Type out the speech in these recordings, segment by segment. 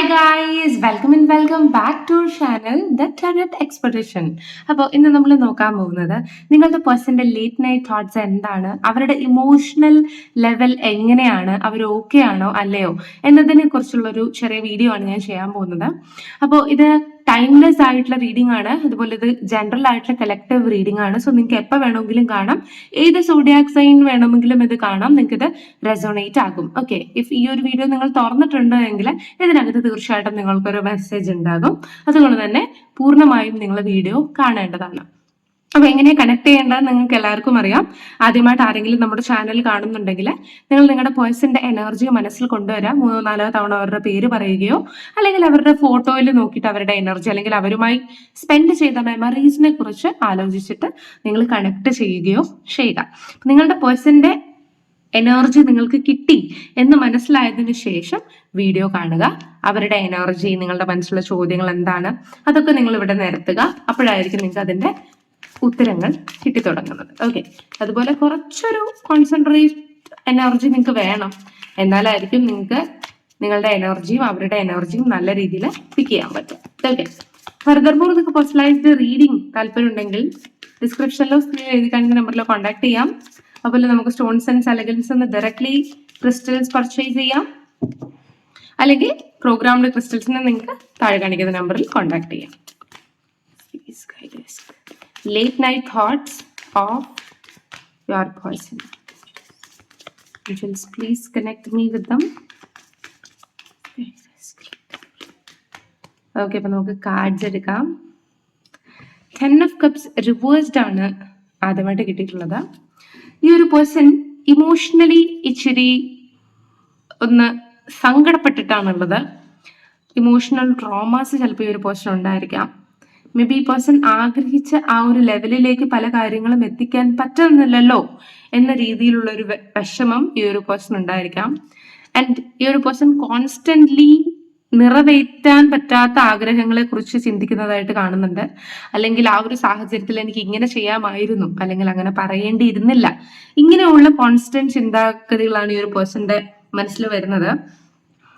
Hi guys welcome and welcome back to channel the tenet expedition അപ്പോൾ ഇന്ന് നമ്മൾ നോക്കാൻ പോകുന്നത് നിങ്ങളുടെ പേഴ്സന്റെ ലേറ്റ് നൈറ്റ് തോട്ട്സ് എന്താണ്? അവരുടെ ഇമോഷണൽ ലെവൽ എങ്ങനെയാണ്? അവർ ഓക്കെ ആണോ? അല്ലയോ? എന്നതിനെ കുറിച്ചുള്ളൊരു ചെറിയ വീഡിയോ ആണ് ഞാൻ ചെയ്യാൻ പോകുന്നത്. അപ്പോൾ ഇത് ടൈംലെസ് ആയിട്ടുള്ള റീഡിംഗ് ആണ്. അതുപോലെ ഇത് ജനറൽ ആയിട്ടുള്ള കളക്റ്റീവ് റീഡിംഗ് ആണ്. സോ നിങ്ങൾക്ക് എപ്പോൾ വേണമെങ്കിലും കാണാം. ഏത് സോഡിയാക് സൈൻ വേണമെങ്കിലും ഇത് കാണാം. നിങ്ങൾക്ക് ഇത് റെസോണേറ്റ് ആകും. ഓക്കെ ഇഫ് ഈ ഒരു വീഡിയോ നിങ്ങൾ തുറന്നിട്ടുണ്ട് എങ്കിൽ ഇതിനകത്ത് തീർച്ചയായിട്ടും നിങ്ങൾക്കൊരു മെസ്സേജ് ഉണ്ടാകും. അതുകൊണ്ട് തന്നെ പൂർണമായും നിങ്ങൾ വീഡിയോ കാണേണ്ടതാണ്. അപ്പൊ എങ്ങനെ കണക്ട് ചെയ്യേണ്ടത് നിങ്ങൾക്ക് എല്ലാവർക്കും അറിയാം. ആദ്യമായിട്ട് ആരെങ്കിലും നമ്മുടെ ചാനൽ കാണുന്നുണ്ടെങ്കിൽ നിങ്ങൾ നിങ്ങളുടെ പേഴ്സന്റെ എനർജി മനസ്സിൽ കൊണ്ടുവരാം. മൂന്നോ നാലോ തവണ അവരുടെ പേര് പറയുകയോ അല്ലെങ്കിൽ അവരുടെ ഫോട്ടോയിൽ നോക്കിയിട്ട് അവരുടെ എനർജി അല്ലെങ്കിൽ അവരുമായി സ്പെൻഡ് ചെയ്ത മെമ്മറീസിനെ കുറിച്ച് ആലോചിച്ചിട്ട് നിങ്ങൾ കണക്ട് ചെയ്യുകയോ ചെയ്യുക. നിങ്ങളുടെ പേഴ്സന്റെ എനർജി നിങ്ങൾക്ക് കിട്ടി എന്ന് മനസ്സിലായതിനു ശേഷം വീഡിയോ കാണുക. അവരുടെ എനർജി നിങ്ങളുടെ മനസ്സിലുള്ള ചോദ്യങ്ങൾ എന്താണ് അതൊക്കെ നിങ്ങൾ ഇവിടെ നിരത്തുക. അപ്പോഴായിരിക്കും നിങ്ങൾക്ക് അതിന്റെ ഉത്തരങ്ങൾ കിട്ടിത്തുടങ്ങുന്നത്. ഓക്കെ അതുപോലെ കുറച്ചൊരു കോൺസെൻട്രേറ്റ് എനർജി നിങ്ങൾക്ക് വേണം. എന്നാലായിരിക്കും നിങ്ങൾക്ക് നിങ്ങളുടെ എനർജിയും അവരുടെ എനർജിയും നല്ല രീതിയിൽ പിക്ക് ചെയ്യാൻ പറ്റും. ഓക്കെ ഫർദർ മോർ നിങ്ങൾക്ക് പേഴ്സണലൈസ്ഡ് റീഡിംഗ് താല്പര്യം ഉണ്ടെങ്കിൽ ഡിസ്ക്രിപ്ഷനിലോ സ്ക്രീൻ എഴുതി കാണിക്കുന്ന നമ്പറിലോ കോൺടാക്ട് ചെയ്യാം. അതുപോലെ നമുക്ക് സ്റ്റോൺസ് ആൻഡ് സെലഗൻസ് ഒന്ന് ഡയറക്ട്ലി ക്രിസ്റ്റൽസ് പർച്ചേസ് ചെയ്യാം. അല്ലെങ്കിൽ പ്രോഗ്രാമിലെ ക്രിസ്റ്റൽസിനെ നിങ്ങൾക്ക് താഴെ കാണിക്കുന്ന നമ്പറിൽ കോൺടാക്ട് ചെയ്യാം. Late night thoughts of your person. Angels, please connect me with them. Okay അപ്പൊ നമുക്ക് കാർഡ്സ് എടുക്കാം ടെൻ ഓഫ് കപ്സ് റിവേഴ്സ്ഡ് ആണ് ആദ്യമായിട്ട് കിട്ടിയിട്ടുള്ളത് ഈ ഒരു പേഴ്സൺ ഇമോഷണലി ഇച്ചിരി ഒന്ന് സങ്കടപ്പെട്ടിട്ടാണുള്ളത് ഇമോഷണൽ ട്രോമാസ് ചിലപ്പോൾ ഈ ഒരു പേഴ്സൺ ഉണ്ടായിരിക്കാം മേ ബി പേഴ്സൺ ആഗ്രഹിച്ച ആ ഒരു ലെവലിലേക്ക് പല കാര്യങ്ങളും എത്തിക്കാൻ പറ്റുന്നില്ലല്ലോ എന്ന രീതിയിലുള്ള ഒരു വിഷമം ഈ ഒരു പേഴ്സൺ ഉണ്ടായിരിക്കാം. ആൻഡ് ഈ ഒരു പേഴ്സൺ കോൺസ്റ്റന്റ്ലി നിറവേറ്റാൻ പറ്റാത്ത ആഗ്രഹങ്ങളെ കുറിച്ച് ചിന്തിക്കുന്നതായിട്ട് കാണുന്നുണ്ട്. അല്ലെങ്കിൽ ആ ഒരു സാഹചര്യത്തിൽ എനിക്ക് ഇങ്ങനെ ചെയ്യാമായിരുന്നു. അല്ലെങ്കിൽ അങ്ങനെ പറയേണ്ടിയിരുന്നില്ല. ഇങ്ങനെയുള്ള കോൺസ്റ്റന്റ് ചിന്താഗതികളാണ് ഈ ഒരു പേഴ്സന്റെ മനസ്സിൽ വരുന്നത്.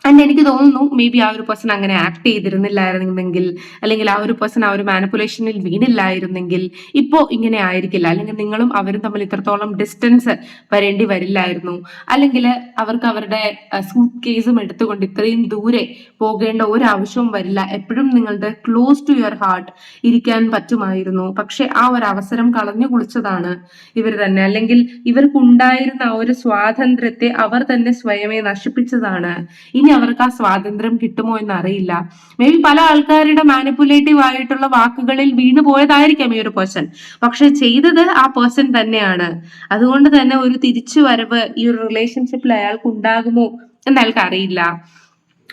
ആൻഡ് എനിക്ക് തോന്നുന്നു മേ ബി ആ ഒരു പേഴ്സൺ അങ്ങനെ ആക്ട് ചെയ്തിരുന്നില്ലായിരുന്നെങ്കിൽ അല്ലെങ്കിൽ ആ ഒരു പേഴ്സൺ ആ ഒരു മാനിപ്പുലേഷനിൽ വീണില്ലായിരുന്നെങ്കിൽ ഇപ്പോ ഇങ്ങനെ ആയിരിക്കില്ല. അല്ലെങ്കിൽ നിങ്ങളും അവരും തമ്മിൽ ഇത്രത്തോളം ഡിസ്റ്റൻസ് വരേണ്ടി വരില്ലായിരുന്നു. അല്ലെങ്കിൽ അവർക്ക് അവരുടെ സൂട്ട് കേസും എടുത്തുകൊണ്ട് ഇത്രയും ദൂരെ പോകേണ്ട ഒരു ആവശ്യവും വരില്ല. എപ്പോഴും നിങ്ങളുടെ ക്ലോസ് ടു യുവർ ഹാർട്ട് ഇരിക്കാൻ പറ്റുമായിരുന്നു. പക്ഷെ ആ ഒരു അവസരം കളഞ്ഞു കുളിച്ചതാണ് ഇവർ തന്നെ. അല്ലെങ്കിൽ ഇവർക്കുണ്ടായിരുന്ന ആ ഒരു സ്വാതന്ത്ര്യത്തെ അവർ തന്നെ സ്വയമേ നശിപ്പിച്ചതാണ്. ഇനി അവർക്ക് ആ സ്വാതന്ത്ര്യം കിട്ടുമോ എന്ന് അറിയില്ല മേ ബി പല ആൾക്കാരുടെ മാനിപ്പുലേറ്റീവ് ആയിട്ടുള്ള വാക്കുകളിൽ വീണു പോയതായിരിക്കാം ഈ ഒരു പേഴ്സൺ പക്ഷെ ചെയ്തത് ആ പേഴ്സൺ തന്നെയാണ്. അതുകൊണ്ട് തന്നെ ഒരു തിരിച്ചു വരവ് ഈ ഒരു റിലേഷൻഷിപ്പിൽ അയാൾക്ക് ഉണ്ടാകുമോ എന്ന് അയാൾക്ക് അറിയില്ല.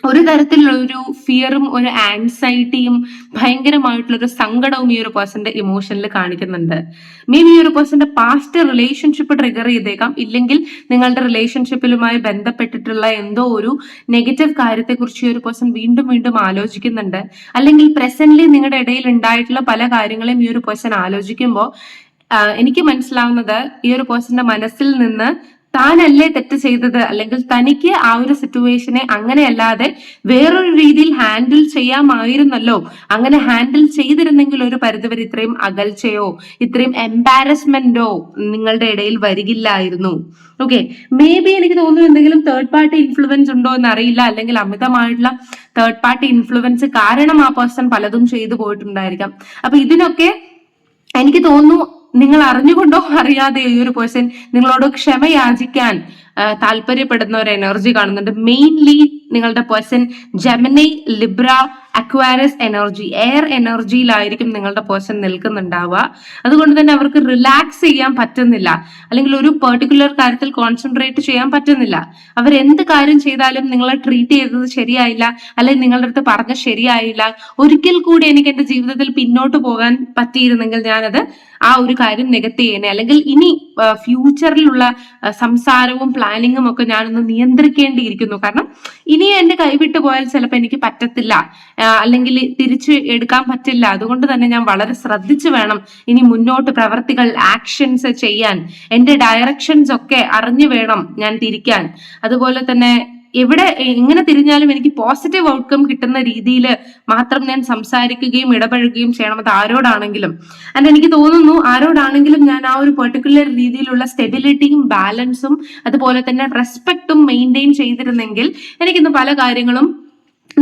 ഒരു തരത്തിലുള്ള ഒരു ഫിയറും ഒരു ആൻസൈറ്റിയും ഭയങ്കരമായിട്ടുള്ള ഒരു സങ്കടവും ഈ ഒരു പേഴ്സന്റെ ഇമോഷനിൽ കാണിക്കുന്നുണ്ട്. മേ ബി ഈ ഒരു പേഴ്സന്റെ പാസ്റ്റ് റിലേഷൻഷിപ്പ് ട്രിഗർ ചെയ്തേക്കാം. ഇല്ലെങ്കിൽ നിങ്ങളുടെ റിലേഷൻഷിപ്പിലുമായി ബന്ധപ്പെട്ടിട്ടുള്ള എന്തോ ഒരു നെഗറ്റീവ് കാര്യത്തെക്കുറിച്ച് ഈ ഒരു പേഴ്സൺ വീണ്ടും വീണ്ടും ആലോചിക്കുന്നുണ്ട്. അല്ലെങ്കിൽ പ്രസന്റ്ലി നിങ്ങളുടെ ഇടയിൽ ഉണ്ടായിട്ടുള്ള പല കാര്യങ്ങളെയും ഈ ഒരു പേഴ്സൺ ആലോചിക്കുമ്പോൾ എനിക്ക് മനസ്സിലാവുന്നത് ഈ ഒരു പേഴ്സന്റെ മനസ്സിൽ നിന്ന് താനല്ലേ തെറ്റ് ചെയ്തത്? അല്ലെങ്കിൽ തനിക്ക് ആ ഒരു സിറ്റുവേഷനെ അങ്ങനെയല്ലാതെ വേറൊരു രീതിയിൽ ഹാൻഡിൽ ചെയ്യാമായിരുന്നല്ലോ. അങ്ങനെ ഹാൻഡിൽ ചെയ്തിരുന്നെങ്കിൽ ഒരു പരിധിവരെ ഇത്രയും അകൽച്ചയോ ഇത്രയും എംബാരസ്മെന്റോ നിങ്ങളുടെ ഇടയിൽ വരികില്ലായിരുന്നു. ഓക്കെ മേ ബി എനിക്ക് തോന്നുന്നു എന്തെങ്കിലും തേർഡ് പാർട്ടി ഇൻഫ്ലുവൻസ് ഉണ്ടോ എന്ന് അറിയില്ല അല്ലെങ്കിൽ അമിതമായിട്ടുള്ള തേർഡ് പാർട്ടി ഇൻഫ്ലുവൻസ് കാരണം ആ പേഴ്സൺ പലതും ചെയ്തു പോയിട്ടുണ്ടായിരിക്കാം. അപ്പൊ ഇതിനൊക്കെ എനിക്ക് തോന്നുന്നു നിങ്ങൾ അറിഞ്ഞുകൊണ്ടോ അറിയാതെ ഈ ഒരു പേഴ്സൺ നിങ്ങളോട് ക്ഷമ യാചിക്കാൻ ആ, താല്പര്യപ്പെടുന്ന ഒരു എനർജി കാണുന്നുണ്ട്. മെയിൻലി നിങ്ങളുടെ person Gemini Libra Aquarius energy air എനർജിയിലായിരിക്കും നിങ്ങളുടെ പേഴ്സൺ നിൽക്കുന്നുണ്ടാവുക. അതുകൊണ്ട് തന്നെ അവർക്ക് റിലാക്സ് ചെയ്യാൻ പറ്റുന്നില്ല. അല്ലെങ്കിൽ ഒരു പെർട്ടിക്കുലർ കാര്യത്തിൽ കോൺസെൻട്രേറ്റ് ചെയ്യാൻ പറ്റുന്നില്ല. അവർ എന്ത് കാര്യം ചെയ്താലും നിങ്ങളെ ട്രീറ്റ് ചെയ്തത് ശരിയായില്ല. അല്ലെങ്കിൽ നിങ്ങളുടെ അടുത്ത് പറഞ്ഞ ശരിയായില്ല. ഒരിക്കൽ കൂടി എനിക്ക് എന്റെ ജീവിതത്തിൽ പിന്നോട്ട് പോകാൻ പറ്റിയിരുന്നെങ്കിൽ ഞാനത് ആ ഒരു കാര്യം നികത്തി അല്ലെങ്കിൽ ഇനി ഫ്യൂച്ചറിലുള്ള സംസാരവും പ്ലാനിങ്ങും ഒക്കെ ഞാനൊന്ന് നിയന്ത്രിക്കേണ്ടിയിരിക്കുന്നു. കാരണം ഇനി എന്റെ കൈവിട്ട് പോയാൽ ചിലപ്പോൾ എനിക്ക് പറ്റത്തില്ല. അല്ലെങ്കിൽ തിരിച്ചു എടുക്കാൻ പറ്റില്ല. അതുകൊണ്ട് തന്നെ ഞാൻ വളരെ ശ്രദ്ധിച്ചു വേണം ഇനി മുന്നോട്ട് പ്രവർത്തികൾ ആക്ഷൻസ് ചെയ്യാൻ. എന്റെ ഡയറക്ഷൻസ് ഒക്കെ അറിഞ്ഞു വേണം ഞാൻ തിരിക്കാൻ. അതുപോലെ തന്നെ എവിടെ എങ്ങനെ തിരിഞ്ഞാലും എനിക്ക് പോസിറ്റീവ് ഔട്ട്കം കിട്ടുന്ന രീതിയിൽ മാത്രം ഞാൻ സംസാരിക്കുകയും ഇടപഴകുകയും ചെയ്യണം. അത് ആരോടാണെങ്കിലും. ആൻഡ് എനിക്ക് തോന്നുന്നു ആരോടാണെങ്കിലും ഞാൻ ആ ഒരു പെർട്ടിക്കുലർ രീതിയിലുള്ള സ്റ്റെബിലിറ്റിയും ബാലൻസും അതുപോലെ തന്നെ റെസ്പെക്റ്റും മെയിന്റെയിൻ ചെയ്തിരുന്നെങ്കിൽ എനിക്കിന്ന് പല കാര്യങ്ങളും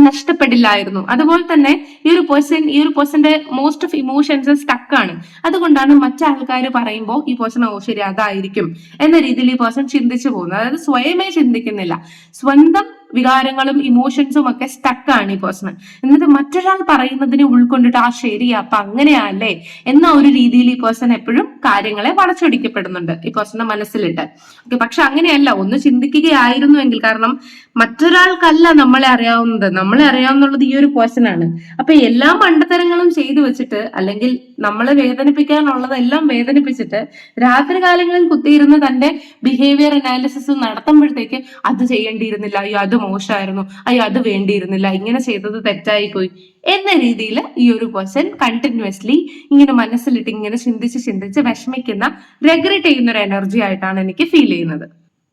നഷ്ടപ്പെടില്ലായിരുന്നു. അതുപോലെ തന്നെ ഈ ഒരു പേഴ്സൺ ഈ ഒരു പേഴ്സന്റെ മോസ്റ്റ് ഓഫ് ഇമോഷൻസ് സ്റ്റക്കാണ് അതുകൊണ്ടാണ് മറ്റാൾക്കാർ പറയുമ്പോൾ ഈ പേഴ്സൺ ഓ ശരി അതായിരിക്കും. എന്ന രീതിയിൽ ഈ പേഴ്സൺ ചിന്തിച്ചു പോകുന്നത്. അതായത് സ്വയമേ ചിന്തിക്കുന്നില്ല. സ്വന്തം വികാരങ്ങളും ഇമോഷൻസും ഒക്കെ സ്റ്റക്കാണ് ഈ പേഴ്സൺ എന്നിട്ട് മറ്റൊരാൾ പറയുന്നതിനെ ഉൾക്കൊണ്ടിട്ട് ആ ശരിയാ അപ്പൊ അങ്ങനെയല്ലേ? എന്ന ഒരു രീതിയിൽ ഈ പേഴ്സൺ എപ്പോഴും കാര്യങ്ങളെ വളച്ചൊടിക്കപ്പെടുന്നുണ്ട്. ഈ പേഴ്സന്റെ മനസ്സിലുണ്ട് ഓക്കെ പക്ഷെ അങ്ങനെയല്ല. ഒന്ന് ചിന്തിക്കുകയായിരുന്നുവെങ്കിൽ കാരണം മറ്റൊരാൾക്കല്ല നമ്മളെ അറിയാവുന്നത്. നമ്മളെ അറിയാവുന്നുള്ളത് ഈ ഒരു പേഴ്സൺ ആണ്. അപ്പൊ എല്ലാ മണ്ടത്തരങ്ങളും ചെയ്തു വെച്ചിട്ട് അല്ലെങ്കിൽ നമ്മളെ വേദനിപ്പിക്കാനുള്ളതെല്ലാം വേദനിപ്പിച്ചിട്ട് രാത്രി കാലങ്ങളിൽ കുത്തിയിരുന്ന് തന്റെ ബിഹേവിയർ അനാലിസിസ് നടത്തുമ്പോഴത്തേക്ക് അത് ചെയ്യേണ്ടിയിരുന്നില്ല. അയ്യോ അത് മോശമായിരുന്നു. അയ്യോ അത് വേണ്ടിയിരുന്നില്ല. ഇങ്ങനെ ചെയ്തത് തെറ്റായി പോയി എന്ന രീതിയിൽ ഈ ഒരു പേഴ്സൺ കണ്ടിന്യൂസ്ലി ഇങ്ങനെ മനസ്സിലിട്ട് ഇങ്ങനെ ചിന്തിച്ച് ചിന്തിച്ച് വിഷമിക്കുന്ന റെഗ്രറ്റ് ചെയ്യുന്ന ഒരു എനർജി ആയിട്ടാണ് എനിക്ക് ഫീൽ ചെയ്യുന്നത്.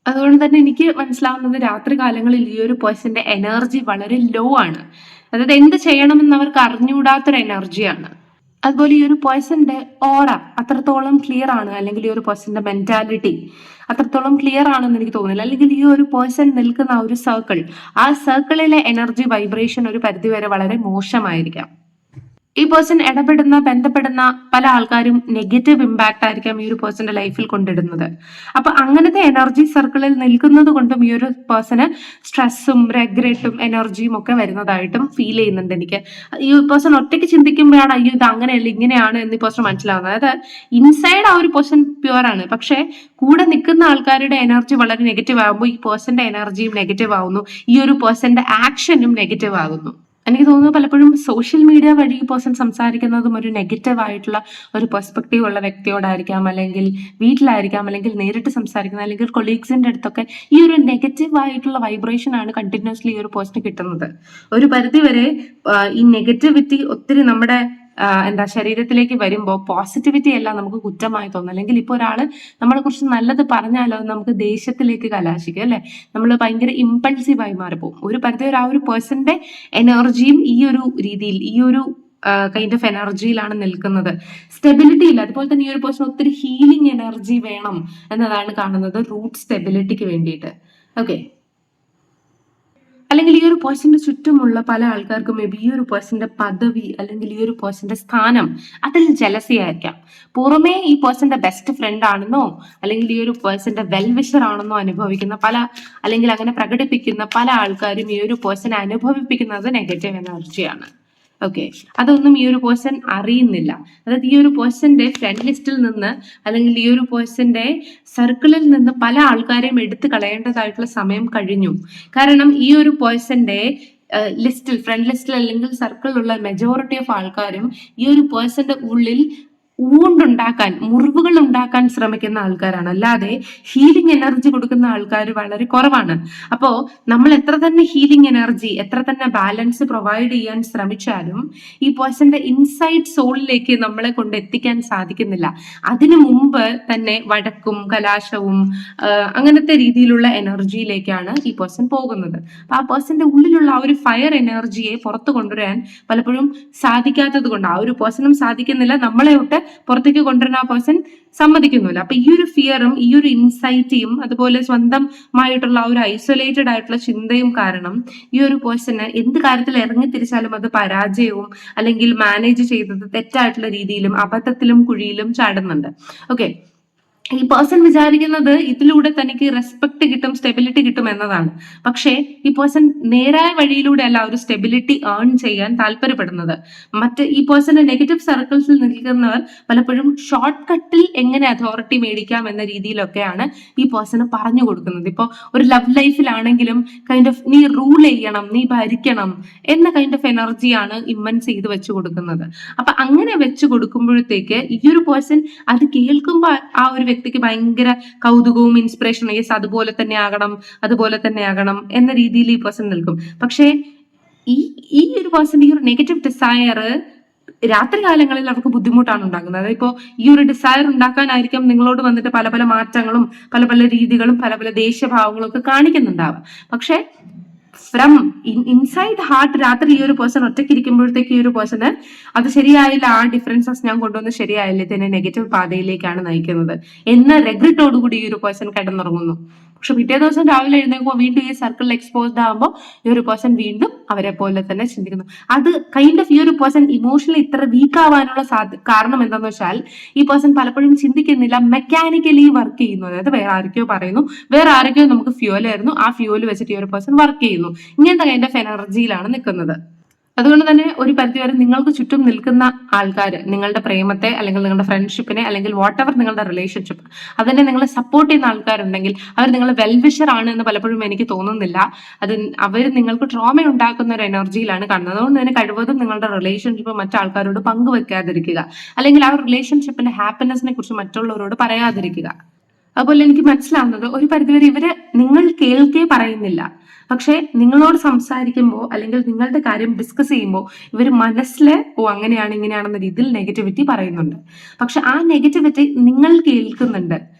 അതുകൊണ്ട് തന്നെ എനിക്ക് മനസ്സിലാവുന്നത് രാത്രി കാലങ്ങളിൽ ഈ ഒരു പേഴ്സന്റെ എനർജി വളരെ ലോ ആണ്. അതായത് എന്ത് ചെയ്യണമെന്ന് അവർക്ക് അറിഞ്ഞുകൂടാത്തൊരു എനർജിയാണ് അതുപോലെ ഈ ഒരു പേഴ്സന്റെ ഓറ അത്രത്തോളം ക്ലിയർ ആണ് അല്ലെങ്കിൽ ഈ ഒരു പേഴ്സന്റെ മെന്റാലിറ്റി അത്രത്തോളം ക്ലിയർ ആണെന്ന് എനിക്ക് തോന്നുന്നില്ല. അല്ലെങ്കിൽ ഈ ഒരു പേഴ്സൺ നിൽക്കുന്ന ഒരു സർക്കിൾ ആ സർക്കിളിലെ എനർജി വൈബ്രേഷൻ ഒരു പരിധിവരെ വളരെ മോശമായിരിക്കാം. ഈ പേഴ്സൺ ഇടപെടുന്ന ബന്ധപ്പെടുന്ന പല ആൾക്കാരും നെഗറ്റീവ് ഇമ്പാക്ട് ആയിരിക്കാം ഈ ഒരു പേഴ്സന്റെ ലൈഫിൽ കൊണ്ടിടുന്നത്. അപ്പൊ അങ്ങനത്തെ എനർജി സർക്കിളിൽ നിൽക്കുന്നത് കൊണ്ടും ഈ ഒരു പേഴ്സണ് സ്ട്രെസ്സും റെഗ്രറ്റും എനർജിയും ഒക്കെ വരുന്നതായിട്ടും ഫീൽ ചെയ്യുന്നുണ്ട് എനിക്ക്. ഈ പേഴ്സൺ ഒറ്റയ്ക്ക് ചിന്തിക്കുമ്പോഴാണ് അയ്യോ ഇത് അങ്ങനെയല്ല ഇങ്ങനെയാണ് എന്ന് ഈ പേഴ്സൺ മനസ്സിലാവുന്നത്. അതായത് ഇൻസൈഡ് ആ ഒരു പേഴ്സൺ പ്യുവർ ആണ്. പക്ഷെ കൂടെ നിൽക്കുന്ന ആൾക്കാരുടെ എനർജി വളരെ നെഗറ്റീവ് ആകുമ്പോൾ ഈ പേഴ്സന്റെ എനർജിയും നെഗറ്റീവ് ആവുന്നു. ഈ ഒരു പേഴ്സന്റെ ആക്ഷനും നെഗറ്റീവ് ആകുന്നു. എനിക്ക് തോന്നുന്നു പലപ്പോഴും സോഷ്യൽ മീഡിയ വഴി പേഴ്സൺ സംസാരിക്കുന്നതും ഒരു നെഗറ്റീവ് ആയിട്ടുള്ള ഒരു പെർസ്പെക്റ്റീവ് ഉള്ള വ്യക്തിയോടായിരിക്കാം അല്ലെങ്കിൽ വീട്ടിലായിരിക്കാം അല്ലെങ്കിൽ നേരിട്ട് സംസാരിക്കുന്ന അല്ലെങ്കിൽ കൊളീഗ്സിന്റെ അടുത്തൊക്കെ ഈ ഒരു നെഗറ്റീവ് ആയിട്ടുള്ള വൈബ്രേഷൻ ആണ് കണ്ടിന്യൂസ്ലി ഈ ഒരു പേഴ്സൺ കിട്ടുന്നത്. ഒരു പരിധി വരെ ഈ നെഗറ്റിവിറ്റി ഒത്തിരി നമ്മുടെ എന്താ ശരീരത്തിലേക്ക് വരുമ്പോൾ പോസിറ്റിവിറ്റി എല്ലാം നമുക്ക് കുറ്റമായി തോന്നും അല്ലെങ്കിൽ ഇപ്പോൾ ഒരാൾ നമ്മളെ കുറിച്ച് നല്ലത് പറഞ്ഞാലോ നമുക്ക് ദേഷ്യത്തിലേക്ക് കലാശിക്കും അല്ലെ? നമ്മൾ ഭയങ്കര ഇമ്പൾസീവായി മാറിപ്പോകും ഒരു പരിധി ഒരു ആ ഒരു പേഴ്സന്റെ എനർജിയും ഈ ഒരു രീതിയിൽ ഈ ഒരു കൈൻഡ് ഓഫ് എനർജിയിലാണ് നിൽക്കുന്നത്. സ്റ്റെബിലിറ്റി ഇല്ല. അതുപോലെ തന്നെ ഈ ഒരു പേഴ്സൺ ഒത്തിരി ഹീലിംഗ് എനർജി വേണം എന്നതാണ് കാണുന്നത്. റൂട്ട് സ്റ്റെബിലിറ്റിക്ക് വേണ്ടിയിട്ട്. ഓക്കെ അല്ലെങ്കിൽ ഈ ഒരു പേഴ്സന്റെ ചുറ്റുമുള്ള പല ആൾക്കാർക്കും മേ ബി ഈ ഒരു പേഴ്സന്റെ പദവി അല്ലെങ്കിൽ ഈ ഒരു പേഴ്സന്റെ സ്ഥാനം അതിൽ ജലസി ആയിരിക്കാം. പുറമേ ഈ പേഴ്സന്റെ ബെസ്റ്റ് ഫ്രണ്ട് ആണെന്നോ അല്ലെങ്കിൽ ഈ ഒരു പേഴ്സന്റെ വെൽവിഷർ ആണെന്നോ അനുഭവിക്കുന്ന പല അല്ലെങ്കിൽ അങ്ങനെ പ്രകടിപ്പിക്കുന്ന പല ആൾക്കാരും ഈ ഒരു പേഴ്സനെ അനുഭവിപ്പിക്കുന്നത് നെഗറ്റീവ് എനർജിയാണ് ഓക്കെ അതൊന്നും ഈ ഒരു പേഴ്സൺ അറിയുന്നില്ല. അതായത് ഈ ഒരു പേഴ്സന്റെ ഫ്രണ്ട് ലിസ്റ്റിൽ നിന്ന് അല്ലെങ്കിൽ ഈ ഒരു പേഴ്സന്റെ സർക്കിളിൽ നിന്ന് പല ആൾക്കാരെയും എടുത്തു കളയേണ്ടതായിട്ടുള്ള സമയം കഴിഞ്ഞു. കാരണം ഈ ഒരു പേഴ്സന്റെ ലിസ്റ്റിൽ ഫ്രണ്ട് ലിസ്റ്റിൽ അല്ലെങ്കിൽ സർക്കിളിലുള്ള മെജോറിറ്റി ഓഫ് ആൾക്കാരും ഈ ഒരു പേഴ്സന്റെ ഉള്ളിൽ ഊണ്ടുണ്ടാക്കാൻ മുറിവുകൾ ഉണ്ടാക്കാൻ ശ്രമിക്കുന്ന ആൾക്കാരാണ്. അല്ലാതെ ഹീലിംഗ് എനർജി കൊടുക്കുന്ന ആൾക്കാർ വളരെ കുറവാണ്. അപ്പോൾ നമ്മൾ എത്ര തന്നെ ഹീലിംഗ് എനർജി എത്ര തന്നെ ബാലൻസ് പ്രൊവൈഡ് ചെയ്യാൻ ശ്രമിച്ചാലും ഈ പേഴ്സന്റെ ഇൻസൈഡ് സോളിലേക്ക് നമ്മളെ കൊണ്ട് എത്തിക്കാൻ സാധിക്കുന്നില്ല. അതിനു മുമ്പ് തന്നെ വഴക്കും കലാശവും അങ്ങനത്തെ രീതിയിലുള്ള എനർജിയിലേക്കാണ് ഈ പേഴ്സൺ പോകുന്നത്. അപ്പൊ ആ പേഴ്സന്റെ ഉള്ളിലുള്ള ആ ഒരു ഫയർ എനർജിയെ പുറത്തു കൊണ്ടുവരാൻ പലപ്പോഴും സാധിക്കാത്തത് കൊണ്ട്. ആ ഒരു പേഴ്സണും സാധിക്കുന്നില്ല നമ്മളെ വിട്ട് പുറത്തേക്ക് കൊണ്ടുവരുന്ന ആ പേഴ്സൺ സമ്മതിക്കുന്നില്ല. അപ്പൊ ഈ ഒരു ഫിയറും ഈ ഒരു ഇൻസൈറ്റിയും അതുപോലെ സ്വന്തമായിട്ടുള്ള ആ ഒരു ഐസൊലേറ്റഡ് ആയിട്ടുള്ള ചിന്തയും കാരണം ഈ ഒരു പേഴ്സണ് എന്ത് കാര്യത്തിൽ ഇറങ്ങി തിരിച്ചാലും അത് പരാജയവും അല്ലെങ്കിൽ മാനേജ് ചെയ്തത് തെറ്റായിട്ടുള്ള രീതിയിലും അബദ്ധത്തിലും കുഴിയിലും ചാടുന്നുണ്ട്. ഓക്കെ ഈ പേഴ്സൺ വിചാരിക്കുന്നത് ഇതിലൂടെ തനിക്ക് റെസ്പെക്ട് കിട്ടും സ്റ്റെബിലിറ്റി കിട്ടും എന്നതാണ്. പക്ഷേ ഈ പേഴ്സൺ നേരായ വഴിയിലൂടെ അല്ല ഒരു സ്റ്റെബിലിറ്റി ഏൺ ചെയ്യാൻ താല്പര്യപ്പെടുന്നത്. മറ്റ് ഈ പേഴ്സന്റെ നെഗറ്റീവ് സർക്കിൾസിൽ നിൽക്കുന്നവർ പലപ്പോഴും ഷോർട്ട് കട്ടിൽ എങ്ങനെ അതോറിറ്റി മേടിക്കാം എന്ന രീതിയിലൊക്കെയാണ് ഈ പേഴ്സണ് പറഞ്ഞു കൊടുക്കുന്നത്. ഇപ്പോൾ ഒരു ലവ് ലൈഫിലാണെങ്കിലും കൈൻഡ് ഓഫ് നീ റൂൾ ചെയ്യണം നീ ഭരിക്കണം എന്ന കൈൻഡ് ഓഫ് എനർജിയാണ് ഇമ്മൻസ് ചെയ്ത് വെച്ചു കൊടുക്കുന്നത്. അപ്പൊ അങ്ങനെ വെച്ച് കൊടുക്കുമ്പോഴത്തേക്ക് ഈ ഒരു പേഴ്സൺ അത് കേൾക്കുമ്പോൾ ആ ഒരു വ്യക്തിക്ക് ഭയങ്കര കൗതുകവും ഇൻസ്പിറേഷനും യെസ് അതുപോലെ തന്നെ ആകണം അതുപോലെ തന്നെ ആകണം എന്ന രീതിയിൽ ഈ പേഴ്സൺ നിൽക്കും. പക്ഷേ ഈ ഈ ഒരു പേഴ്സൺ ഈ ഒരു നെഗറ്റീവ് ഡിസയർ രാത്രി കാലങ്ങളിൽ അവർക്ക് ബുദ്ധിമുട്ടാണ് ഉണ്ടാകുന്നത്. അതായത് ഇപ്പോൾ ഈ ഒരു ഡിസയർ ഉണ്ടാക്കാനായിരിക്കും നിങ്ങളോട് വന്നിട്ട് പല പല മാറ്റങ്ങളും പല പല രീതികളും പല പല ദേഷ്യഭാവങ്ങളും ഒക്കെ കാണിക്കുന്നുണ്ടാവാം പക്ഷെ ഫ്രം ഇൻസൈഡ് ഹാർട്ട് രാത്രി ഈ ഒരു പേഴ്സൺ ഒറ്റയ്ക്ക് ഇരിക്കുമ്പോഴത്തേക്ക് ഈ ഒരു പേഴ്സണ് അത് ശരിയായില്ല ആ ഡിഫറൻസസ് ഞാൻ കൊണ്ടുവന്ന് ശരിയായില്ല തന്നെ നെഗറ്റീവ് പാതയിലേക്കാണ് നയിക്കുന്നത്. എന്ന regret-ഓടുകൂടി ഈ ഒരു പേഴ്സൺ കിടന്നുറങ്ങുന്നു. പക്ഷെ പിറ്റേ ദിവസം രാവിലെ എഴുന്നേൽക്കുമ്പോൾ വീണ്ടും ഈ സർക്കിളിൽ എക്സ്പോസ്ഡ് ആകുമ്പോൾ ഈ ഒരു പേഴ്സൺ വീണ്ടും അവരെ പോലെ തന്നെ ചിന്തിക്കുന്നു. അത് കൈൻഡ് ഓഫ് ഈ ഒരു പേഴ്സൺ ഇമോഷണലി ഇത്ര വീക്ക് ആവാനുള്ള കാരണം എന്താണെന്ന് വെച്ചാൽ ഈ പേഴ്സൺ പലപ്പോഴും ചിന്തിക്കുന്നില്ല മെക്കാനിക്കലി വർക്ക് ചെയ്യുന്നു. അതായത് വേറെ ആരൊക്കെയോ പറയുന്നു. വേറെ ആരൊക്കെയോ നമുക്ക് ഫ്യൂൽ ആയിരുന്നു. ആ ഫ്യൂൽ വെച്ചിട്ട് ഈ ഒരു പേഴ്സൺ വർക്ക് ചെയ്യുന്നു. ഇങ്ങനത്തെ കൈൻഡ് ഓഫ് എനർജിയിലാണ് നിൽക്കുന്നത്. അതുകൊണ്ട് തന്നെ ഒരു പരിധിവരെ നിങ്ങൾക്ക് ചുറ്റും നിൽക്കുന്ന ആൾക്കാർ നിങ്ങളുടെ പ്രേമത്തെ അല്ലെങ്കിൽ നിങ്ങളുടെ ഫ്രണ്ട്ഷിപ്പിനെ അല്ലെങ്കിൽ വാട്ട് എവർ നിങ്ങളുടെ റിലേഷൻഷിപ്പ് അതിനെ നിങ്ങളെ സപ്പോർട്ട് ചെയ്യുന്ന ആൾക്കാരുണ്ടെങ്കിൽ അവർ നിങ്ങളെ വെൽവിഷർ ആണ് എന്ന് പലപ്പോഴും എനിക്ക് തോന്നുന്നില്ല. അത് അവർ നിങ്ങൾക്ക് ട്രോമ ഉണ്ടാക്കുന്ന ഒരു എനർജിയിലാണ് കാണുന്നത്. അതുകൊണ്ട് തന്നെ കഴിവതും നിങ്ങളുടെ റിലേഷൻഷിപ്പ് മറ്റാൾക്കാരോട് പങ്കുവെക്കാതിരിക്കുക. അല്ലെങ്കിൽ ആ റിലേഷൻഷിപ്പിന്റെ ഹാപ്പിനെസിനെ കുറിച്ച് മറ്റുള്ളവരോട് പറയാതിരിക്കുക. അതുപോലെ എനിക്ക് മനസ്സിലാവുന്നത് ഒരു പരിധിവരെ ഇവർ നിങ്ങൾ കേൾക്കേ പറയുന്നില്ല. പക്ഷെ നിങ്ങളോട് സംസാരിക്കുമ്പോൾ അല്ലെങ്കിൽ നിങ്ങളുടെ കാര്യം ഡിസ്കസ് ചെയ്യുമ്പോൾ ഇവർ മനസ്സിൽ ഓ അങ്ങനെയാണ് ഇങ്ങനെയാണെന്ന രീതിയിൽ നെഗറ്റിവിറ്റി പറയുന്നുണ്ട്. പക്ഷെ ആ നെഗറ്റിവിറ്റി നിങ്ങൾ കേൾക്കുന്നുണ്ട്.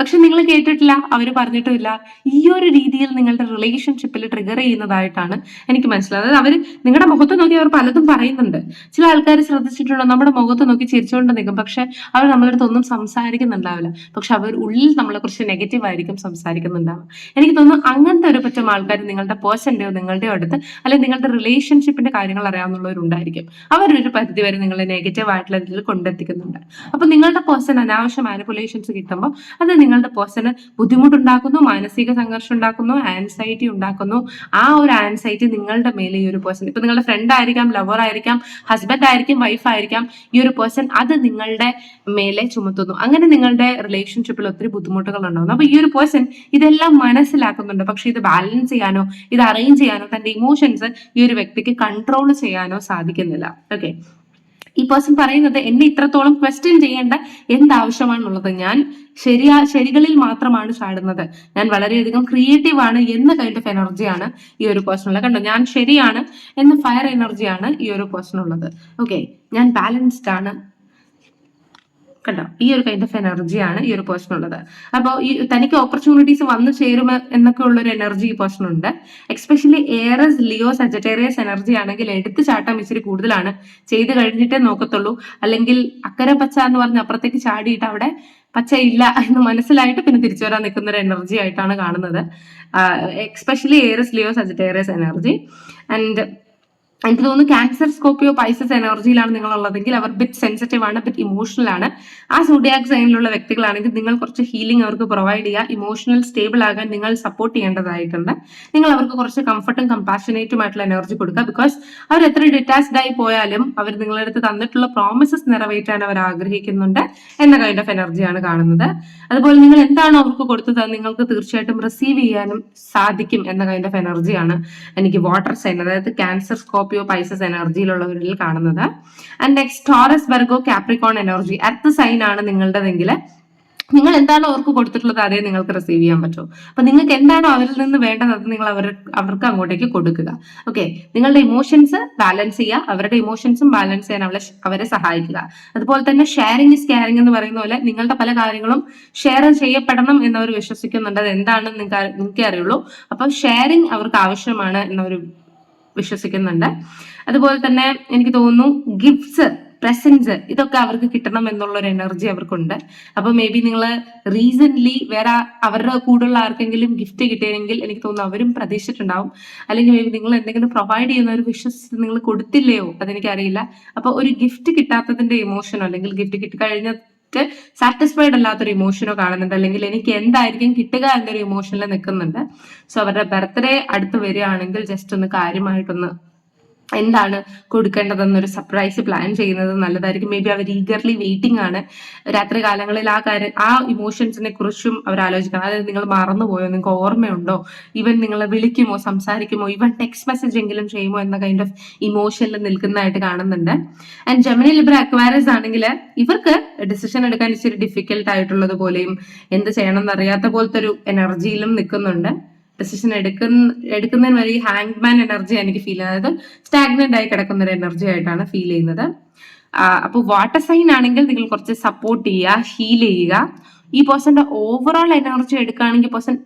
പക്ഷെ നിങ്ങൾ കേട്ടിട്ടില്ല അവർ പറഞ്ഞിട്ടില്ല ഈ ഒരു രീതിയിൽ നിങ്ങളുടെ റിലേഷൻഷിപ്പിൽ ട്രിഗർ ചെയ്യുന്നതായിട്ടാണ് എനിക്ക് മനസ്സിലായത് അവർ നിങ്ങളുടെ മുഖത്ത് നോക്കി അവർ പലതും പറയുന്നുണ്ട്. ചില ആൾക്കാർ ശ്രദ്ധിച്ചിട്ടുണ്ടോ? നമ്മുടെ മുഖത്ത് നോക്കി ചിരിച്ചുകൊണ്ട് നിൽക്കും. പക്ഷെ അവർ നമ്മളടുത്ത് ഒന്നും സംസാരിക്കുന്നുണ്ടാവില്ല. പക്ഷെ അവർ ഉള്ളിൽ നമ്മളെ കുറിച്ച് നെഗറ്റീവ് ആയിരിക്കും സംസാരിക്കുന്നുണ്ടാവുക. എനിക്ക് തോന്നുന്നു അങ്ങനത്തെ ഒരു പറ്റം ആൾക്കാർ നിങ്ങളുടെ പേഴ്സന്റെയോ നിങ്ങളുടെ അടുത്ത് അല്ലെങ്കിൽ നിങ്ങളുടെ റിലേഷൻഷിപ്പിന്റെ കാര്യങ്ങൾ അറിയാവുന്നവരുണ്ടായിരിക്കും. അവരൊരു പരിധി വരെ നിങ്ങളെ നെഗറ്റീവ് ആയിട്ടുള്ള രീതിയിൽ കൊണ്ടെത്തിക്കുന്നുണ്ട്. അപ്പൊ നിങ്ങളുടെ പേഴ്സൺ അനാവശ്യ മാനിപ്പുലേഷൻസ് കിട്ടുമ്പോൾ അത് നിങ്ങളുടെ പേഴ്സണ് ബുദ്ധിമുട്ടുണ്ടാക്കുന്നു മാനസിക സംഘർഷം ഉണ്ടാക്കുന്നു ആൻസൈറ്റി ഉണ്ടാക്കുന്നു. ആ ഒരു ആൻസൈറ്റി നിങ്ങളുടെ മേലെ ഈ ഒരു പേഴ്സൺ ഇപ്പൊ നിങ്ങളുടെ ഫ്രണ്ട് ആയിരിക്കാം ലവർ ആയിരിക്കാം ഹസ്ബൻഡ് ആയിരിക്കും വൈഫ് ആയിരിക്കാം ഈ ഒരു പേഴ്സൺ അത് നിങ്ങളുടെ മേലെ ചുമത്തുന്നു. അങ്ങനെ നിങ്ങളുടെ റിലേഷൻഷിപ്പിൽ ഒത്തിരി ബുദ്ധിമുട്ടുകൾ ഉണ്ടാകുന്നു. അപ്പൊ ഈ ഒരു പേഴ്സൺ ഇതെല്ലാം മനസ്സിലാക്കുന്നുണ്ട്. പക്ഷെ ഇത് ബാലൻസ് ചെയ്യാനോ ഇത് അറേഞ്ച് ചെയ്യാനോ തന്റെ ഇമോഷൻസ് ഈ ഒരു വ്യക്തിക്ക് കൺട്രോൾ ചെയ്യാനോ സാധിക്കുന്നില്ല. ഓക്കെ ഈ പേഴ്സൺ പറയുന്നത് എന്നെ ഇത്രത്തോളം ക്വസ്റ്റ്യൻ ചെയ്യേണ്ട എന്താവശ്യമാണുള്ളത്? ഞാൻ ശരിയാ ശരികളിൽ മാത്രമാണ് ചാടുന്നത്. ഞാൻ വളരെയധികം ക്രിയേറ്റീവ് ആണ് എന്ന കൈൻഡ് ഓഫ് എനർജിയാണ് ഈ ഒരു പേഴ്സണുള്ളത് കണ്ടോ? ഞാൻ ശരിയാണ് എന്ന ഫയർ എനർജിയാണ് ഈ ഒരു പേഴ്സണുള്ളത് ഓക്കെ ഞാൻ ബാലൻസ്ഡ് ആണ്. കണ്ടോ? ഈ ഒരു കൈൻഡ് ഓഫ് എനർജിയാണ് ഈ ഒരു പേഴ്സൺ ഉള്ളത്. അപ്പോൾ ഈ തനിക്ക് ഓപ്പർച്യൂണിറ്റീസ് വന്നു ചേരും എന്നൊക്കെ ഉള്ള ഒരു എനർജി ഈ പേഴ്സൺ ഉണ്ട്. Especially Aries Leo Sagittarius energy ആണെങ്കിൽ എടുത്തു ചാട്ടം ഇച്ചിരി കൂടുതലാണ്. ചെയ്ത് കഴിഞ്ഞിട്ടേ നോക്കത്തുള്ളൂ. അല്ലെങ്കിൽ അക്കരെ പച്ച എന്ന് പറഞ്ഞ് അപ്പുറത്തേക്ക് ചാടിയിട്ട് അവിടെ പച്ച ഇല്ല എന്ന് മനസ്സിലായിട്ട് പിന്നെ തിരിച്ചു വരാൻ നിൽക്കുന്ന ഒരു എനർജി ആയിട്ടാണ് കാണുന്നത്. Especially Aries Leo Sagittarius energy and എനിക്ക് തോന്നുന്നു ക്യാൻസർ സ്കോപ്പിയോ പൈസസ് എനർജിയിലാണ് നിങ്ങളുള്ളതെങ്കിൽ അവർ ബിറ്റ് സെൻസിറ്റീവ് ആണ് ബിറ്റ് ഇമോഷണൽ ആണ്. ആ സൂഡിയാക് സൈനിലുള്ള വ്യക്തികളാണെങ്കിൽ നിങ്ങൾ കുറച്ച് ഹീലിംഗ് അവർക്ക് പ്രൊവൈഡ് ചെയ്യുക ഇമോഷണൽ സ്റ്റേബിൾ ആകാൻ നിങ്ങൾ സപ്പോർട്ട് ചെയ്യേണ്ടതായിട്ടുണ്ട്. നിങ്ങൾ അവർക്ക് കുറച്ച് കംഫർട്ടും കമ്പാഷനേറ്റും ആയിട്ടുള്ള എനർജി കൊടുക്കുക. ബിക്കോസ് അവർ എത്ര ഡിറ്റാച്ച്ഡ് ആയി പോയാലും അവർ നിങ്ങളുടെ അടുത്ത് തന്നിട്ടുള്ള പ്രോമിസസ് നിറവേറ്റാൻ അവർ ആഗ്രഹിക്കുന്നുണ്ട് എന്ന കൈൻഡ് ഓഫ് എനർജിയാണ് കാണുന്നത്. അതുപോലെ നിങ്ങൾ എന്താണോ അവർക്ക് കൊടുത്തത് നിങ്ങൾക്ക് തീർച്ചയായിട്ടും റിസീവ് ചെയ്യാനും സാധിക്കും എന്ന കൈൻഡ് ഓഫ് എനർജിയാണ് എനിക്ക് വാട്ടർ സൈൻ അതായത് ക്യാൻസർ സ്കോപ്പിയോ പൈസസ് എനർജിയിലുള്ളവരിൽ കാണുന്നത്. And next Taurus Virgo Capricorn energy earth sign ആണ് നിങ്ങളുടെതെങ്കിൽ നിങ്ങൾ എന്താണോ അവർക്ക് കൊടുത്തിട്ടുള്ളത് അതേ നിങ്ങൾക്ക് റിസീവ് ചെയ്യാൻ പറ്റും. അപ്പൊ നിങ്ങൾക്ക് എന്താണോ അവരിൽ നിന്ന് വേണ്ടത് അത് നിങ്ങൾ അവർ അവർക്ക് അങ്ങോട്ടേക്ക് കൊടുക്കുക. ഓക്കെ നിങ്ങളുടെ ഇമോഷൻസ് ബാലൻസ് ചെയ്യുക. അവരുടെ ഇമോഷൻസും ബാലൻസ് ചെയ്യാൻ അവളെ അവരെ സഹായിക്കുക. അതുപോലെ തന്നെ ഷെയറിംഗ് ഇസ് കെയറിംഗ് എന്ന് പറയുന്ന പോലെ നിങ്ങളുടെ പല കാര്യങ്ങളും ഷെയർ ചെയ്യപ്പെടണം എന്നവർ വിശ്വസിക്കുന്നുണ്ട്. അത് എന്താണെന്ന് നിങ്ങൾക്ക് നിങ്ങൾക്ക് അറിയുള്ളൂ അപ്പം ഷെയറിംഗ് അവർക്ക് ആവശ്യമാണ് എന്നവർ വിശ്വസിക്കുന്നുണ്ട്. അതുപോലെ തന്നെ എനിക്ക് തോന്നുന്നു ഗിഫ്റ്റ്സ് പ്രസൻസ് ഇതൊക്കെ അവർക്ക് കിട്ടണം എന്നുള്ള ഒരു എനർജി അവർക്കുണ്ട്. അപ്പൊ മേ ബി നിങ്ങൾ റീസെന്റ് വേറെ അവരുടെ കൂടെയുള്ള ആർക്കെങ്കിലും ഗിഫ്റ്റ് കിട്ടിയെങ്കിൽ എനിക്ക് തോന്നുന്നു അവരും പ്രതീക്ഷിച്ചിട്ടുണ്ടാവും. അല്ലെങ്കിൽ മേ ബി നിങ്ങൾ എന്തെങ്കിലും പ്രൊവൈഡ് ചെയ്യുന്ന ഒരു വിശ്വസിച്ച് നിങ്ങൾ കൊടുത്തില്ലയോ അതെനിക്കറിയില്ല. അപ്പൊ ഒരു ഗിഫ്റ്റ് കിട്ടാത്തതിന്റെ ഇമോഷനോ അല്ലെങ്കിൽ ഗിഫ്റ്റ് കിട്ടിക്കഴിഞ്ഞിട്ട് സാറ്റിസ്ഫൈഡ് അല്ലാത്തൊരു ഇമോഷനോ കാണുന്നുണ്ട്. അല്ലെങ്കിൽ എനിക്ക് എന്തായിരിക്കും കിട്ടുക എന്നൊരു ഇമോഷനിൽ നിൽക്കുന്നുണ്ട്. സോ അവരുടെ ബർത്ത്ഡേ അടുത്ത് വരികയാണെങ്കിൽ ജസ്റ്റ് ഒന്ന് കാര്യമായിട്ടൊന്ന് എന്താണ് കൊടുക്കേണ്ടതെന്നൊരു സർപ്രൈസ് പ്ലാൻ ചെയ്യുന്നത് നല്ലതായിരിക്കും. മേ ബി അവർ ഈഗർലി വെയിറ്റിംഗ് ആണ്. രാത്രി കാലങ്ങളിൽ ആ കാര്യം ആ ഇമോഷൻസിനെ കുറിച്ചും അവർ ആലോചിക്കണം. അതായത് നിങ്ങൾ മറന്നുപോയോ? നിങ്ങൾക്ക് ഓർമ്മയുണ്ടോ? ഇവൻ നിങ്ങളെ വിളിക്കുമോ? സംസാരിക്കുമോ? ഇവൻ ടെക്സ്റ്റ് മെസ്സേജ് എങ്കിലും ചെയ്യുമോ? എന്ന കൈൻഡ് ഓഫ് ഇമോഷനിൽ നിൽക്കുന്നതായിട്ട് കാണുന്നുണ്ട്. ആൻഡ് ജെമിനി ലിബ്ര അക്വാരസ് ആണെങ്കിൽ ഇവർക്ക് ഡിസിഷൻ എടുക്കാൻ ഇച്ചിരി ഡിഫിക്കൽട്ട് ആയിട്ടുള്ളത് പോലെയും എന്ത് ചെയ്യണം എന്നറിയാത്ത പോലത്തെ ഒരു എനർജിയിലും നിൽക്കുന്നുണ്ട്. ഡിസിഷൻ എടുക്കുന്ന എടുക്കുന്നതിന് ഈ ഹാങ്മാൻ എനർജി എനിക്ക് ഫീൽ ചെയ്യുന്നത്. സ്റ്റാഗ്നന്റ് ആയി കിടക്കുന്ന ഒരു എനർജി ആയിട്ടാണ് ഫീൽ ചെയ്യുന്നത്. അപ്പോൾ വാട്ടർ സൈൻ ആണെങ്കിൽ നിങ്ങൾ കുറച്ച് സപ്പോർട്ട് ചെയ്യുക ഹീൽ ചെയ്യുക. ഈ പേഴ്സന്റെ ഓവറോൾ എനർജി എടുക്കുകയാണെങ്കിൽ പേഴ്സൺ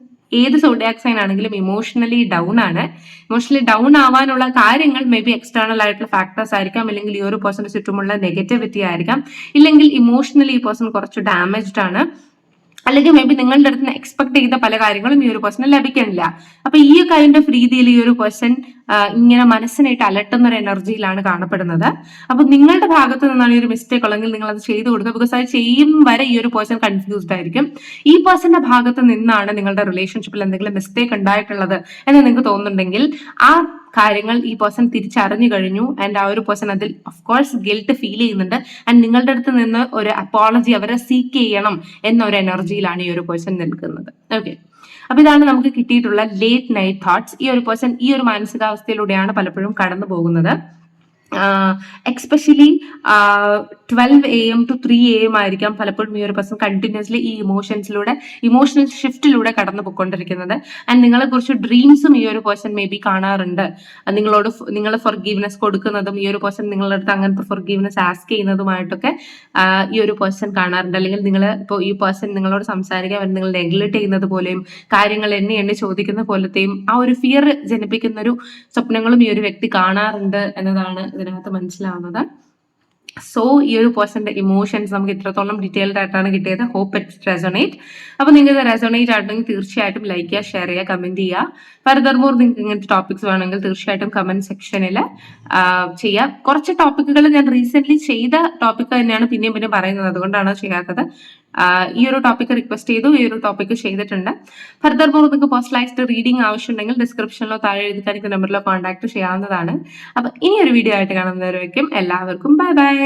ഏത് സോഡിയാക് സൈൻ ആണെങ്കിലും ഇമോഷണലി ഡൗൺ ആണ്. ഇമോഷണലി ഡൗൺ ആവാനുള്ള കാര്യങ്ങൾ മേ ബി എക്സ്റ്റേണൽ ആയിട്ടുള്ള ഫാക്ടേഴ്സ് ആയിരിക്കാം. അല്ലെങ്കിൽ ഈ ഒരു പേഴ്സന്റെ ചുറ്റുമുള്ള നെഗറ്റിവിറ്റി ആയിരിക്കാം. ഇല്ലെങ്കിൽ ഇമോഷണലി ഈ പേഴ്സൺ കുറച്ച് ഡാമേജ്ഡ് ആണ്. അല്ലെങ്കിൽ മേ ബി നിങ്ങളുടെ അടുത്ത് നിന്ന് എക്സ്പെക്ട് ചെയ്ത പല കാര്യങ്ങളും ഈ ഒരു പേഴ്സണ് ലഭിക്കണില്ല അപ്പൊ ഈ കൈൻഡ് ഓഫ് രീതിയിൽ ഈ ഒരു പേഴ്സൺ ഇങ്ങനെ മനസ്സിനായിട്ട് അലട്ടുന്ന ഒരു എനർജിയിലാണ് കാണപ്പെടുന്നത്. അപ്പൊ നിങ്ങളുടെ ഭാഗത്ത് നിന്നാണ് ഈ ഒരു മിസ്റ്റേക്ക് ഉള്ളെങ്കിൽ നിങ്ങൾ അത് ചെയ്തു കൊടുക്കുക. ബിക്കോസ് അത് ചെയ്യും വരെ ഈ ഒരു പേഴ്സൺ കൺഫ്യൂസ്ഡ് ആയിരിക്കും. ഈ പേഴ്സന്റെ ഭാഗത്ത് നിന്നാണ് നിങ്ങളുടെ റിലേഷൻഷിപ്പിൽ എന്തെങ്കിലും മിസ്റ്റേക്ക് ഉണ്ടായിട്ടുള്ളത് എന്ന് നിങ്ങൾക്ക് തോന്നുന്നുണ്ടെങ്കിൽ ആ കാര്യങ്ങൾ ഈ പേഴ്സൺ തിരിച്ചറിഞ്ഞു കഴിഞ്ഞു. ആൻഡ് ആ ഒരു പേഴ്സൺ അതിൽ ഓഫ് കോഴ്സ് ഗിൽട്ട് ഫീൽ ചെയ്യുന്നുണ്ട്. ആൻഡ് നിങ്ങളുടെ അടുത്ത് നിന്ന് ഒരു അപ്പോളജി അവരെ സീക്ക് ചെയ്യണം എന്നൊരു എനർജിയിലാണ് ഈ ഒരു പേഴ്സൺ നിൽക്കുന്നത്. ഓക്കെ അപ്പൊ ഇതാണ് നമുക്ക് കിട്ടിയിട്ടുള്ള ലേറ്റ് നൈറ്റ് തോട്ട്സ് ഈ ഒരു പേഴ്സൺ ഈ ഒരു മാനസികാവസ്ഥയിലൂടെയാണ് പലപ്പോഴും കടന്നു പോകുന്നത് especially twelve A M to three A M ആയിരിക്കാം പലപ്പോഴും ഈ ഒരു പേഴ്സൺ കണ്ടിന്യൂസ്ലി ഈ ഇമോഷൻസിലൂടെ ഇമോഷണൽ ഷിഫ്റ്റിലൂടെ കടന്നു പോയിക്കൊണ്ടിരിക്കുന്നത് ആൻഡ് നിങ്ങളെ കുറിച്ച് ഡ്രീംസും ഈ ഒരു പേഴ്സൺ മേ ബി കാണാറുണ്ട്. നിങ്ങളോട് നിങ്ങൾ ഫോർഗീവ്നെസ് കൊടുക്കുന്നതും ഈ ഒരു പേഴ്സൺ നിങ്ങളുടെ അടുത്ത് അങ്ങനത്തെ ഫോർഗീവ്നെസ് ആസ്ക് ചെയ്യുന്നതുമായിട്ടൊക്കെ ഈ ഒരു പേഴ്സൺ കാണാറുണ്ട്. അല്ലെങ്കിൽ നിങ്ങൾ ഇപ്പോൾ ഈ പേഴ്സൺ നിങ്ങളോട് സംസാരിക്കാൻ നിങ്ങൾ നെഗ്ലക്ട് ചെയ്യുന്നത് പോലെയും കാര്യങ്ങൾ എന്നെ എണ്ണി ചോദിക്കുന്ന പോലത്തെയും ആ ഒരു ഫിയർ ജനിപ്പിക്കുന്ന ഒരു സ്വപ്നങ്ങളും ഈ ഒരു വ്യക്തി കാണാറുണ്ട് എന്നതാണ് ഇതിനകത്ത് മനസ്സിലാവുന്നത്. സോ ഈ ഒരു പേഴ്സന്റെ ഇമോഷൻസ് നമുക്ക് ഇത്രത്തോളം ഡീറ്റെയിൽഡ് ആയിട്ടാണ് കിട്ടിയത്. ഹോപ്പ് ഇറ്റ് റെസൊണേറ്റ് അപ്പൊ നിങ്ങൾക്ക് റെസൊണേറ്റ് ആയിട്ടുണ്ടെങ്കിൽ തീർച്ചയായിട്ടും ലൈക്ക് ചെയ്യുക ഷെയർ ചെയ്യുക കമന്റ് ചെയ്യുക. ഫർദർ മോർ നിങ്ങൾക്ക് ഇങ്ങനത്തെ ടോപ്പിക്സ് വേണമെങ്കിൽ തീർച്ചയായിട്ടും കമന്റ് സെക്ഷനിൽ ചെയ്യുക കുറച്ച് ടോപ്പിക്കുകൾ ഞാൻ റീസെന്റ് ചെയ്ത ടോപ്പിക് തന്നെയാണ് പിന്നെയും പിന്നെ പറയുന്നത്. അതുകൊണ്ടാണ് ചെയ്യാത്തത്. ഈ ഒരു ടോപ്പിക് റിക്വസ്റ്റ് ചെയ്തു ഈ ഒരു ടോപ്പിക് ചെയ്തിട്ടുണ്ട്. ഫർദർ മോർ നിങ്ങൾക്ക് പേഴ്സണലൈസ്ഡ് റീഡിംഗ് ആവശ്യമുണ്ടെങ്കിൽ ഡിസ്ക്രിപ്ഷനിലോ താഴെ എഴുതി തനിക്ക് നമ്പറിലോ കോൺടാക്ട് ചെയ്യാവുന്നതാണ്. അപ്പൊ ഇനി ഒരു വീഡിയോ ആയിട്ട് കാണുന്നവരേക്കും എല്ലാവർക്കും ബൈ ബൈ